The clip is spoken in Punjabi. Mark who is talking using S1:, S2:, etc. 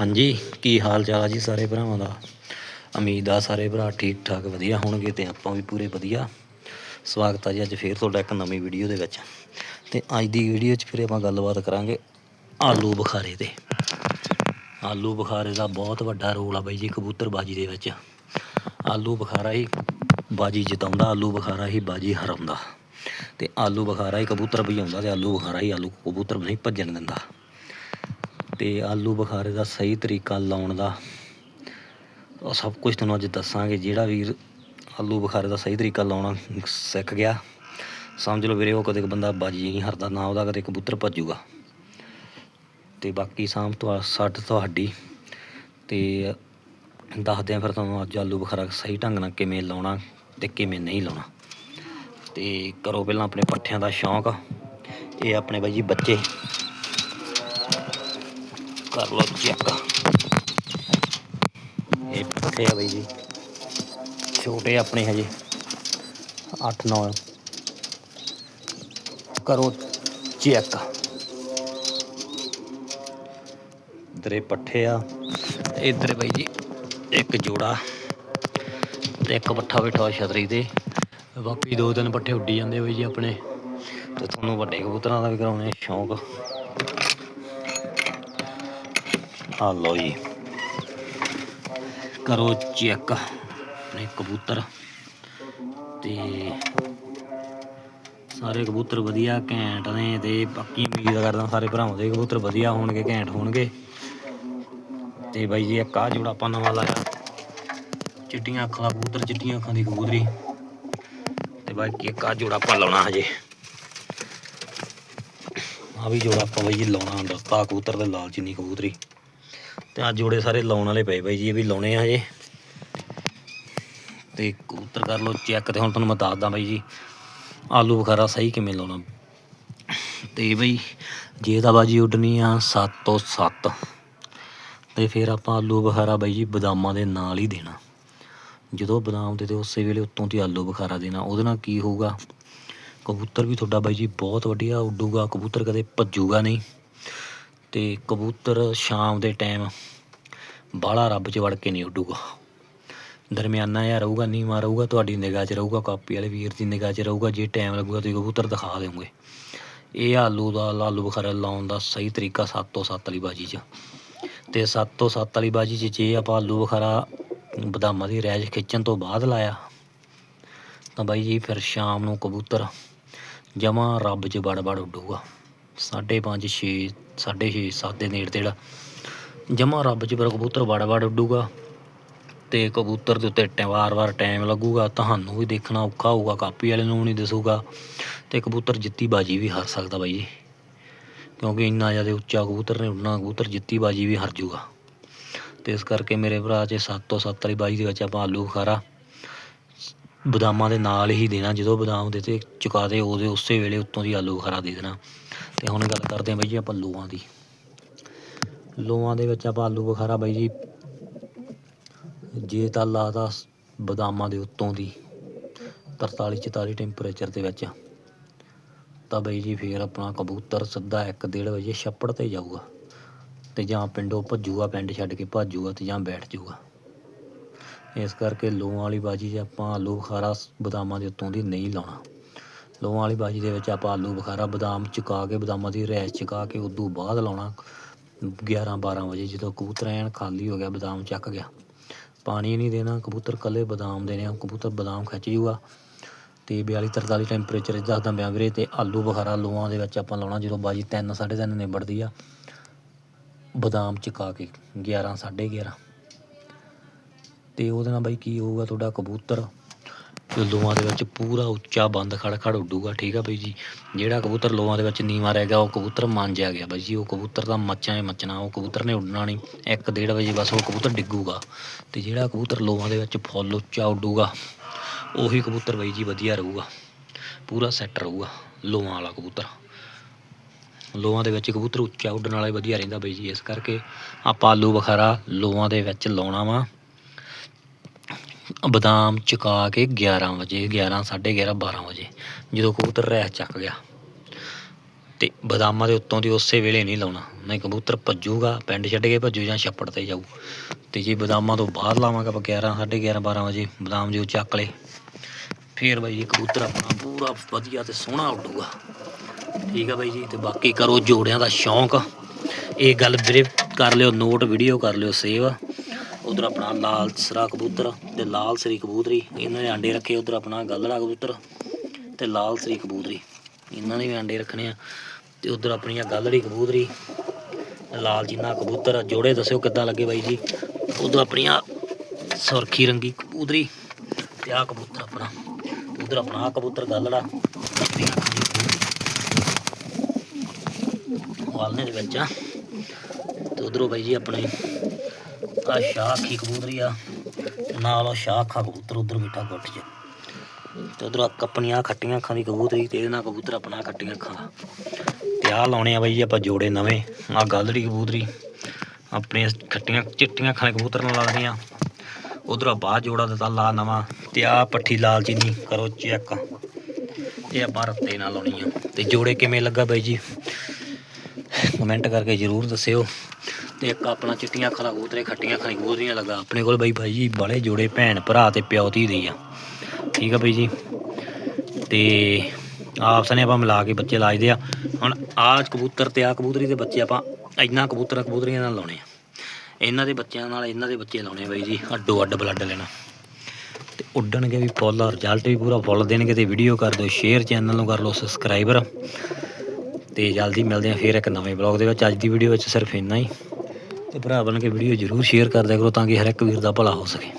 S1: ਹਾਂਜੀ, ਕੀ ਹਾਲ ਚਾਲ ਆ ਜੀ ਸਾਰੇ ਭਰਾਵਾਂ ਦਾ? ਉਮੀਦ ਆ ਸਾਰੇ ਭਰਾ ਠੀਕ ਠਾਕ ਵਧੀਆ ਹੋਣਗੇ ਤੇ ਆਪਾਂ ਵੀ ਪੂਰੇ ਵਧੀਆ। ਸਵਾਗਤ ਆ ਜੀ ਅੱਜ ਫੇਰ ਤੁਹਾਡਾ ਇੱਕ ਨਵੀਂ ਵੀਡੀਓ ਦੇ ਵਿੱਚ। ਤੇ ਅੱਜ ਦੀ ਵੀਡੀਓ 'ਚ ਫਿਰ ਆਪਾਂ ਗੱਲਬਾਤ ਕਰਾਂਗੇ ਆਲੂ ਬੁਖਾਰੇ ਤੇ। ਆਲੂ ਬੁਖਾਰੇ ਦਾ ਬਹੁਤ ਵੱਡਾ ਰੋਲ ਆ ਬਾਈ ਜੀ ਕਬੂਤਰਬਾਜੀ ਦੇ ਵਿੱਚ। ਆਲੂ ਬੁਖਾਰਾ ਹੀ ਬਾਜੀ ਜਿਤਾਉਂਦਾ, ਆਲੂ ਬੁਖਾਰਾ ਹੀ ਬਾਜੀ ਹਰਾਉਂਦਾ। ਤੇ ਆਲੂ ਬੁਖਾਰਾ ਹੀ ਕਬੂਤਰ ਭਜਾਉਂਦਾ ਤੇ ਆਲੂ ਬੁਖਾਰਾ ਹੀ ਆਲੂ ਕਬੂਤਰ ਨਹੀਂ ਭੱਜਣ ਦਿੰਦਾ। ਅਤੇ ਆਲੂ ਬੁਖਾਰੇ ਦਾ ਸਹੀ ਤਰੀਕਾ ਲਾਉਣ ਦਾ ਸਭ ਕੁਝ ਤੁਹਾਨੂੰ ਅੱਜ ਦੱਸਾਂਗੇ। ਜਿਹੜਾ ਵੀਰ ਆਲੂ ਬੁਖਾਰੇ ਦਾ ਸਹੀ ਤਰੀਕਾ ਲਾਉਣਾ ਸਿੱਖ ਗਿਆ, ਸਮਝ ਲਓ ਵੀਰੇ, ਉਹ ਕਦੇ ਬੰਦਾ ਬਾਜੀ ਨਹੀਂ ਹਰਦਾ ਨਾ ਉਹਦਾ ਕਦੇ ਕਬੂਤਰ ਭੱਜੂਗਾ। ਤੇ ਬਾਕੀ ਸਾਂਭ ਤੋਂ ਸੱਟ ਤੁਹਾਡੀ। ਤੇ ਦੱਸਦੇ ਆ ਫਿਰ ਤੁਹਾਨੂੰ ਅੱਜ ਆਲੂ ਬੁਖਾਰਾ ਸਹੀ ਢੰਗ ਨਾਲ ਕਿਵੇਂ ਲਾਉਣਾ ਤੇ ਕਿਵੇਂ ਨਹੀਂ ਲਾਉਣਾ। ਤੇ ਕਰੋ ਪਹਿਲਾਂ ਆਪਣੇ ਪੱਠਿਆਂ ਦਾ ਸ਼ੌਂਕ। ਇਹ ਆਪਣੇ ਬਾਈ ਜੀ ਬੱਚੇ। ਕਰ ਲਓ ਚੈੱਕ ਇਹ ਪੱਠੇ ਆ ਬਈ ਜੀ। ਛੋਟੇ ਆਪਣੇ ਹਜੇ। 8 9 ਕਰੋ ਚੈੱਕ ਇਧਰੇ ਪੱਠੇ ਆ। ਇਧਰੇ ਬਈ ਜੀ, ਇੱਕ ਜੋੜਾ। ਤੇ ਇੱਕ ਪੱਠਾ ਬਿਠਾ ਛਤਰੀ ਤੇ। ਬਾਕੀ ਦੋ ਤਿੰਨ ਪੱਠੇ ਉੱਡੀ ਜਾਂਦੇ ਬਈ ਜੀ ਆਪਣੇ। ਤੇ ਤੁਹਾਨੂੰ ਵੱਡੇ ਕਬੂਤਰਾਂ ਦਾ ਵੀ ਕਰਾਉਣੇ ਸ਼ੌਂਕ। ਆ ਲਓ ਜੀ। ਕਰੋ ਚੈੱਕ ਆਪਣੇ ਕਬੂਤਰ। ਤੇ ਸਾਰੇ ਕਬੂਤਰ ਵਧੀਆ ਘੈਂਟ ਨੇ ਤੇ ਪੱਕੀ ਉਮੀਦ ਕਰਦਾ ਸਾਰੇ ਭਰਾਵਾਂ ਦੇ ਕਬੂਤਰ ਵਧੀਆ ਹੋਣਗੇ, ਘੈਂਟ ਹੋਣਗੇ। ਤੇ ਬਾਈ ਜੀ, ਇੱਕ ਆ ਜੋੜਾ ਆਪਾਂ ਨਵਾਂ ਲਾਇਆ। ਚਿੱਟੀਆਂ ਅੱਖਾਂ ਦਾ ਕਬੂਤਰ, ਚਿੱਟੀਆਂ ਅੱਖਾਂ ਦੀ ਕਬੂਤਰੀ। ਤੇ ਬਾਕੀ ਇੱਕ ਆ ਜੋੜਾ ਆਪਾਂ ਲਾਉਣਾ ਹਜੇ। ਆ ਵੀ ਜੋੜਾ ਆਪਾਂ ਬਾਈ ਜੀ ਲਾਉਣਾ ਦਸਤਾ ਕਬੂਤਰ ਤੇ ਲਾਲ ਚੀਨੀ ਕਬੂਤਰੀ। ਤੇ ਆ ਜੋੜੇ ਸਾਰੇ ਲਾਉਣ ਵਾਲੇ ਪਏ ਬਾਈ ਜੀ, ਇਹ ਵੀ ਲਾਉਣੇ ਆ ਹਜੇ। ਤੇ ਕਬੂਤਰ ਕਰ ਲਓ ਚੈੱਕ ਤੇ ਹੁਣ ਤੁਹਾਨੂੰ ਮੈਂ ਦੱਸਦਾ ਬਾਈ ਜੀ, ਆਲੂ ਬੁਖਾਰਾ ਸਹੀ ਕਿਵੇਂ ਲਾਉਣਾ। ਤੇ ਬਈ ਜੇ ਤਾਂ ਬਾਜੀ ਉੱਡਣੀ ਆ 7 ਤੋਂ 7 ਤੇ ਫਿਰ ਆਪਾਂ ਆਲੂ ਬੁਖਾਰਾ ਬਾਈ ਜੀ ਬਦਾਮਾਂ ਦੇ ਨਾਲ ਹੀ ਦੇਣਾ। ਜਦੋਂ ਬਦਾਮ ਦੇ ਤੇ ਉਸੇ ਵੇਲੇ ਉੱਤੋਂ ਦੀ ਆਲੂ ਬੁਖਾਰਾ ਦੇਣਾ, ਉਹਦੇ ਨਾਲ ਕੀ ਹੋਊਗਾ? ਕਬੂਤਰ ਵੀ ਤੁਹਾਡਾ ਬਾਈ ਜੀ ਬਹੁਤ ਵਧੀਆ ਉੱਡੂਗਾ, ਕਬੂਤਰ ਕਦੇ ਭੱਜੂਗਾ ਨਹੀਂ। ਅਤੇ ਕਬੂਤਰ ਸ਼ਾਮ ਦੇ ਟਾਈਮ ਬਾਹਲਾ ਰੱਬ 'ਚ ਵੜ ਕੇ ਨਹੀਂ ਉੱਡੂਗਾ। ਦਰਮਿਆਨਾ ਜਿਹਾ ਰਹੂਗਾ, ਨੀਵਾਂ ਰਹੂਗਾ, ਤੁਹਾਡੀ ਨਿਗਾਹ 'ਚ ਰਹੂਗਾ, ਕਾਪੀ ਵਾਲੇ ਵੀਰ ਦੀ ਨਿਗਾਹ 'ਚ ਰਹੂਗਾ, ਜੇ ਟਾਈਮ ਲੱਗੂਗਾ ਤੁਸੀਂ ਕਬੂਤਰ ਦਿਖਾ ਦੇਵੋਗੇ ਇਹ ਆਲੂ ਦਾ ਆਲੂ ਬੁਖਾਰਾ ਲਾਉਣ ਦਾ ਸਹੀ ਤਰੀਕਾ 7 ਤੋਂ 7 ਵਾਲੀ ਬਾਜੀ 'ਚ। ਤੇ 7 ਤੋਂ 7 ਵਾਲੀ ਬਾਜੀ 'ਚ ਜੇ ਆਪਾਂ ਆਲੂ ਬੁਖਾਰਾ ਬਦਾਮਾਂ ਦੀ ਰੈਜ ਖਿੱਚਣ ਤੋਂ ਬਾਅਦ ਲਾਇਆ, ਤਾਂ ਬਾਈ ਜੀ ਫਿਰ ਸ਼ਾਮ ਨੂੰ ਕਬੂਤਰ ਜਮਾ ਰੱਬ 'ਚ ਬੜ ਬੜ ਉੱਡੂਗਾ 5.5 6 6.5 7 ਦੇ ਨੇੜੇ ਤੇੜਾ। ਜਮਾ ਰੱਬ 'ਚ ਫਿਰ ਕਬੂਤਰ ਵੜ ਵੜ ਉੱਡੂਗਾ ਤੇ ਕਬੂਤਰ ਦੇ ਉੱਤੇ ਟੈ- ਵਾਰ-ਵਾਰ ਟਾਈਮ ਲੱਗੂਗਾ, ਤੁਹਾਨੂੰ ਵੀ ਦੇਖਣਾ ਔਖਾ ਹੋਊਗਾ, ਕਾਪੀ ਵਾਲੇ ਨੂੰ ਨਹੀਂ ਦਿਸੂਗਾ ਤੇ ਕਬੂਤਰ ਜਿੱਤੀ ਬਾਜੀ ਵੀ ਹਾਰ ਸਕਦਾ ਬਾਈ ਜੀ। ਕਿਉਂਕਿ ਇੰਨਾ ਜ਼ਿਆਦਾ ਉੱਚਾ ਕਬੂਤਰ ਨੇ ਉੱਡਣਾ, ਕਬੂਤਰ ਜਿੱਤੀ ਬਾਜੀ ਵੀ ਹਾਰ ਜੂਗਾ। ਤੇ ਇਸ ਕਰਕੇ ਮੇਰੇ ਭਰਾ 'ਚ 7 ਤੋਂ 7 ਵਾਲੀ ਬਾਜੀ ਦੇ ਵਿੱਚ ਆਪਾਂ ਆਲੂ ਬੁਖਾਰਾ ਬਦਾਮਾਂ ਦੇ ਨਾਲ ਹੀ ਦੇਣਾ, ਜਦੋਂ ਬਦਾਮ ਦੇ ਤੇ ਚੁਕਾ ਦੇ, ਉਹਦੇ ਉਸੇ ਵੇਲੇ ਉੱਤੋਂ ਦੀ ਆਲੂ ਬੁਖਾਰਾ ਦੇ ਦੇਣਾ। ਤੇ ਹੁਣ ਗੱਲ ਕਰਦੇ ਹਾਂ ਬਾਈ ਜੀ ਆਪਾਂ ਲੋਆਂ ਦੀ। ਲੋਆਂ ਦੇ ਵਿੱਚ ਆਪਾਂ ਆਲੂ ਬੁਖਾਰਾ ਬਾਈ ਜੀ, ਜੇ ਤਾਂ ਲਾਦਾ ਬਦਾਮਾਂ ਦੇ ਉੱਤੋਂ ਦੀ 43 44 ਟੈਂਪਰੇਚਰ ਦੇ ਵਿੱਚ। ਤਾਂ ਬਈ ਜੀ ਫੇਰ ਆਪਣਾ ਕਬੂਤਰ ਸਿੱਧਾ 1:30 ਵਜੇ ਛੱਪੜ ਤੇ ਜਾਊਗਾ ਤੇ ਜਾਂ ਪਿੰਡੋਂ ਭੱਜੂਗਾ, ਪਿੰਡ ਛੱਡ ਕੇ ਭੱਜੂਗਾ ਤੇ ਜਾਂ ਬੈਠ ਜਾਊਗਾ ਇਸ ਕਰਕੇ ਲੋਹਾਂ ਵਾਲੀ ਬਾਜੀ ਜੇ ਆਪਾਂ ਆਲੂ ਬੁਖਾਰਾ ਬਦਾਮਾਂ ਦੇ ਉੱਤੋਂ ਦੀ ਨਹੀਂ ਲਾਉਣਾ। ਲੋਹਾਂ ਵਾਲੀ ਬਾਜੀ ਦੇ ਵਿੱਚ ਆਪਾਂ ਆਲੂ, ਬੁਖਾਰਾ, ਬਦਾਮ ਚੁਕਾ ਕੇ, ਬਦਾਮਾਂ ਦੀ ਰੈਸ ਚੁਕਾ ਕੇ ਉਦੋਂ ਬਾਅਦ ਲਾਉਣਾ। 11 12 ਵਜੇ ਜਦੋਂ ਕਬੂਤਰ ਐਨ ਖਾਲੀ ਹੋ ਗਿਆ, ਬਦਾਮ ਚੱਕ ਗਿਆ। ਪਾਣੀ ਨਹੀਂ ਦੇਣਾ, ਕਬੂਤਰ ਕੱਲੇ ਬਦਾਮ ਦੇਣੇ ਆ, ਕਬੂਤਰ ਬਦਾਮ ਖਿੱਚ ਜੂਗਾ। ਤੇ 42 43 ਟੈਂਪਰੇਚਰ ਦੱਸਦਾ ਪਿਆ ਵੀਰੇ, ਤੇ ਆਲੂ, ਬੁਖਾਰਾ ਲੋਹਾਂ ਦੇ ਵਿੱਚ ਆਪਾਂ ਲਾਉਣਾ, ਜਦੋਂ ਬਾਜੀ 3 3:30 ਨਿਬੜਦੀ ਆ। ਬਦਾਮ ਚਕਾ ਕੇ 11 11:30 ਤੇ ਉਹਦੇ ਨਾਲ ਬਾਈ ਕੀ ਹੋਊਗਾ, ਤੁਹਾਡਾ ਕਬੂਤਰ ਲੋਹਾਂ ਦੇ ਵਿੱਚ ਪੂਰਾ ਉੱਚਾ ਬੰਦ ਖੜ ਖੜ ਉੱਡੂਗਾ, ਠੀਕ ਆ ਬਾਈ ਜੀ? ਜਿਹੜਾ ਕਬੂਤਰ ਲੋਹਾਂ ਦੇ ਵਿੱਚ ਨੀਵਾਂ ਰਹਿ ਗਿਆ, ਉਹ ਕਬੂਤਰ ਮੰਜਿਆ ਗਿਆ ਬਾਈ ਜੀ। ਉਹ ਕਬੂਤਰ ਦਾ ਮੱਚਾਂ ਹੀ ਮੱਚਣਾ, ਉਹ ਕਬੂਤਰ ਨੇ ਉੱਡਣਾ ਨਹੀਂ 1:30 ਵਜੇ ਬਸ ਉਹ ਕਬੂਤਰ ਡਿੱਗੂਗਾ। ਤੇ ਜਿਹੜਾ ਕਬੂਤਰ ਲੋਹਾਂ ਦੇ ਵਿੱਚ ਫੁੱਲ ਉੱਚਾ ਉੱਡੂਗਾ, ਉਹੀ ਕਬੂਤਰ ਬਾਈ ਜੀ ਵਧੀਆ ਰਹੂਗਾ। ਪੂਰਾ ਸੈੱਟ ਰਹੂਗਾ, ਲੋਹਾਂ ਵਾਲਾ ਕਬੂਤਰ। ਲੋਹਾਂ ਦੇ ਵਿੱਚ ਕਬੂਤਰ ਉੱਚਾ ਉੱਡਣ ਵਾਲਾ ਵਧੀਆ ਰਹਿੰਦਾ ਬਾਈ ਜੀ। ਇਸ ਕਰਕੇ ਆਪਾਂ ਆਲੂ ਬਖਾਰਾ ਲੋਹਾਂ ਦੇ ਵਿੱਚ ਲਾਉਣਾ ਵਾ। ਬਦਾਮ ਚੁਕਾ ਕੇ 11 ਵਜੇ 11 11:30 12 ਵਜੇ, ਜਦੋਂ ਕਬੂਤਰ ਰਹਿ ਚੱਕ ਗਿਆ। ਤੇ ਬਦਾਮਾਂ ਦੇ ਉੱਤੋਂ ਦੀ ਉਸੇ ਵੇਲੇ ਨਹੀਂ ਲਾਉਣਾ। ਨਹੀਂ ਕਬੂਤਰ ਭੱਜੂਗਾ, ਪਿੰਡ ਛੱਡ ਕੇ ਭੱਜੂ ਜਾਂ ਛੱਪੜ ਤੇ ਜਾਊ। ਤੇ ਜੇ ਬਦਾਮਾਂ ਤੋਂ ਬਾਹਰ ਲਾਵਾਂਗਾ ਆਪਾਂ 11 11:30 12 ਵਜੇ, ਬਦਾਮ ਜੇ ਚੱਕ ਲਏ, ਫੇਰ ਬਾਈ ਜੀ ਕਬੂਤਰ ਆਪਣਾ ਪੂਰਾ ਵਧੀਆ ਤੇ ਸੋਹਣਾ ਉੱਡੂਗਾ। ਠੀਕ ਆ ਬਾਈ ਜੀ, ਤੇ ਬਾਕੀ ਕਰੋ ਜੋੜਿਆਂ ਦਾ ਸ਼ੌਂਕ। ਇਹ ਗੱਲ ਵੀਰੇ ਕਰ ਲਿਓ, ਨੋਟ ਵੀਡੀਓ ਕਰ ਲਿਓ ਸੇਵ ਉਧਰ ਆਪਣਾ ਲਾਲ ਸਰਾ ਕਬੂਤਰ ਤੇ ਲਾਲ ਸਰੀ ਕਬੂਤਰੀ, ਇਹਨਾਂ ਨੇ ਆਂਡੇ ਰੱਖੇ ਉਧਰ ਆਪਣਾ ਗੱਲੜਾ ਕਬੂਤਰ ਤੇ ਲਾਲ ਸਰੀ ਕਬੂਤਰੀ, ਇਹਨਾਂ ਨੇ ਵੀ ਆਂਡੇ ਰੱਖਣੇ ਆ ਤੇ ਉਧਰ ਆਪਣੀਆਂ ਗੱਲੜੀ ਕਬੂਤਰੀ, ਲਾਲ ਜਿੰਨਾ ਕਬੂਤਰ ਜੋੜੇ ਦੱਸਿਓ ਕਿੱਦਾਂ ਲੱਗੇ ਬਾਈ ਜੀ? ਉਧਰ ਆਪਣੀਆਂ ਸੁਰਖੀ ਰੰਗੀ ਕਬੂਤਰੀ ਤੇ ਆ ਕਬੂਤਰ ਆਪਣਾ, ਉਧਰ ਆਪਣਾ ਆਹ ਕਬੂਤਰ ਗੱਲੜਾ। ਵਾਲਨੇ ਦੇ ਵਿੱਚ ਆ। ਤੇ ਉਧਰੋਂ ਬਾਈ ਜੀ ਆਪਣੇ ਆ ਸ਼ਾਖੀ ਕਬੂਤਰੀ ਆ? ਤੇ ਨਾਲ ਉਹ ਸ਼ਾਖਾ ਕਬੂਤਰ ਉਧਰ ਬੈਠਾ ਗੁੱਟ 'ਚ। ਤੇ ਉਧਰ ਆਪਣੀਆਂ ਖੱਟੀਆਂ ਅੱਖਾਂ ਦੀ ਕਬੂਤਰੀ ਤੇ ਇਹਦੇ ਨਾਲ ਕਬੂਤਰ ਆਪਣਾ ਖੱਟੀਆਂ ਅੱਖਾਂ ਦਾ। ਤੇ ਆਹ ਲਾਉਣੇ ਆ ਬਾਈ ਜੀ ਆਪਾਂ ਜੋੜੇ ਨਵੇਂ। ਆ ਗੱਲੜੀ ਕਬੂਤਰੀ। ਆਪਣੇ ਖੱਟੀਆਂ ਚਿੱਟੀਆਂ ਅੱਖਾਂ ਦੇ ਕਬੂਤਰ ਨਾਲ ਲੱਗਦੇ ਆ ਉਧਰ ਬਾਅਦ ਜੋੜਾ ਦਿੱਤਾ ਲਾ ਨਵਾਂ। ਤੇ ਆ ਪੱਠੀ ਲਾਲ ਚੀਨੀ, ਕਰੋ ਚੈੱਕ। ਇਹ ਆਪਾਂ ਰੱਤੇ ਨਾਲ ਲਾਉਣੀ ਆ। ਤੇ ਜੋੜੇ ਕਿਵੇਂ ਲੱਗਾ ਬਾਈ ਜੀ? ਕਮੈਂਟ ਕਰਕੇ ਜਰੂਰ ਦੱਸਿਓ। ਤੇ ਇੱਕ ਆਪਣਾ ਚਿੱਟੀਆਂ ਅੱਖਾਂ ਕਬੂਤਰੇ ਖੱਟੀਆਂ ਅੱਖਾਂ ਦੀ ਲੱਗਾ। ਆਪਣੇ ਕੋਲ ਬਾਈ ਭਾਈ ਜੀ ਬੜੇ ਜੋੜੇ ਭੈਣ ਭਰਾ ਤੇ ਪਿਓ ਧੀ ਦੇ ਆ। ਠੀਕ ਆ ਬਾਈ ਜੀ। ਤੇ ਆਪਸ ਨੇ ਆਪਾਂ ਮਿਲਾ ਕੇ ਬੱਚੇ ਲਾਜਦੇ ਆ। ਹੁਣ ਆਹ ਕਬੂਤਰ ਤੇ ਆ ਕਬੂਤਰੀ ਦੇ ਬੱਚੇ ਆਪਾਂ ਇੰਨਾ ਕਬੂਤਰ ਕਬੂਤਰੀਆਂ ਨਾਲ ਲਾਉਣੇ ਆ। ਇਹਨਾਂ ਦੇ ਬੱਚਿਆਂ ਨਾਲ ਇਹਨਾਂ ਦੇ ਬੱਚੇ ਲਾਉਣੇ ਆ ਬਾਈ ਜੀ, ਅੱਡੋ ਅੱਡ ਬਲੱਡ ਲੈਣਾ। ਤੇ ਉੱਡਣਗੇ ਵੀ ਫੁੱਲ ਰਿਜ਼ਲਟ ਵੀ ਪੂਰਾ ਫੁੱਲ ਦੇਣਗੇ ਤੇ ਵੀਡੀਓ ਕਰ ਦਿਓ ਸ਼ੇਅਰ ਚੈਨਲ ਨੂੰ ਕਰ ਲਓ ਸਬਸਕ੍ਰਾਈਬਰ ਤੇ ਜਲਦੀ ਮਿਲਦੇ ਆ ਫੇਰ ਇੱਕ ਨਵੇਂ ਬਲੌਗ ਦੇ ਵਿੱਚ। ਅੱਜ ਦੀ ਵੀਡੀਓ ਵਿੱਚ ਸਿਰਫ ਇੰਨਾ ਹੀ। ਤੇ ਭਰਾ ਬਣ ਕੇ ਵੀਡੀਓ ਜਰੂਰ ਸ਼ੇਅਰ ਕਰ ਦਿਆ ਕਰੋ ਤਾਂ ਕਿ ਹਰ ਇੱਕ ਵੀਰ ਦਾ ਭਲਾ ਹੋ ਸਕੇ।